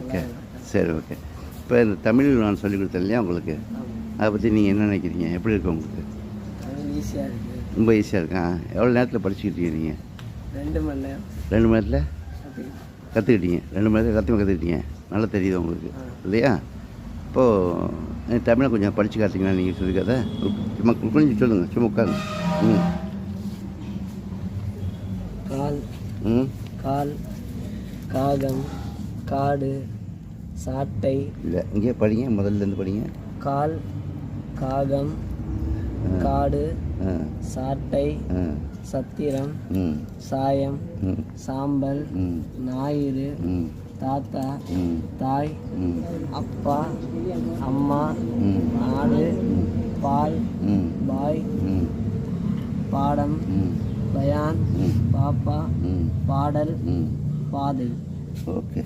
Okay சரி okay இப்போ இந்த தமிழ் நான் சொல்லிக் கொடுத்தேன் இல்லையா உங்களுக்கு? அதை பற்றி நீங்கள் என்ன நினைக்கிறீங்க? எப்படி இருக்கு உங்களுக்கு? ரொம்ப ஈஸியாக இருக்கா? எவ்வளோ நேரத்தில் படிச்சுக்கிட்டு இருக்கீங்க நீங்கள் ரெண்டு மணி நேரம். ரெண்டு மணி நேரத்தில்? கற்றுக்கிட்டீங்க ரெண்டு மணி நேரத்தில் கற்றுமே கற்றுக்கிட்டீங்க நல்லா தெரியுது உங்களுக்கு. இல்லையா? இப்போது தமிழை கொஞ்சம் படித்து காட்டிங்கன்னா நீங்கள் சொல்லிக்காத சும்மா கொஞ்சம் சொல்லுங்கள் சும்மா உட்காருங்க. ம். கால். ம். கால். காகம். காடு சாட்டை. இல்லை இங்கே படிங்க முதல்ல இருந்து படிங்க. கால் காகம் காடு சாட்டை சத்திரம் சாயம் சாம்பல் ஞாயிறு தாத்தா தாய் அப்பா அம்மா நாடு பால் பாய் பாடம் பயான் பாப்பா பாடல் பாதை. ஓகே.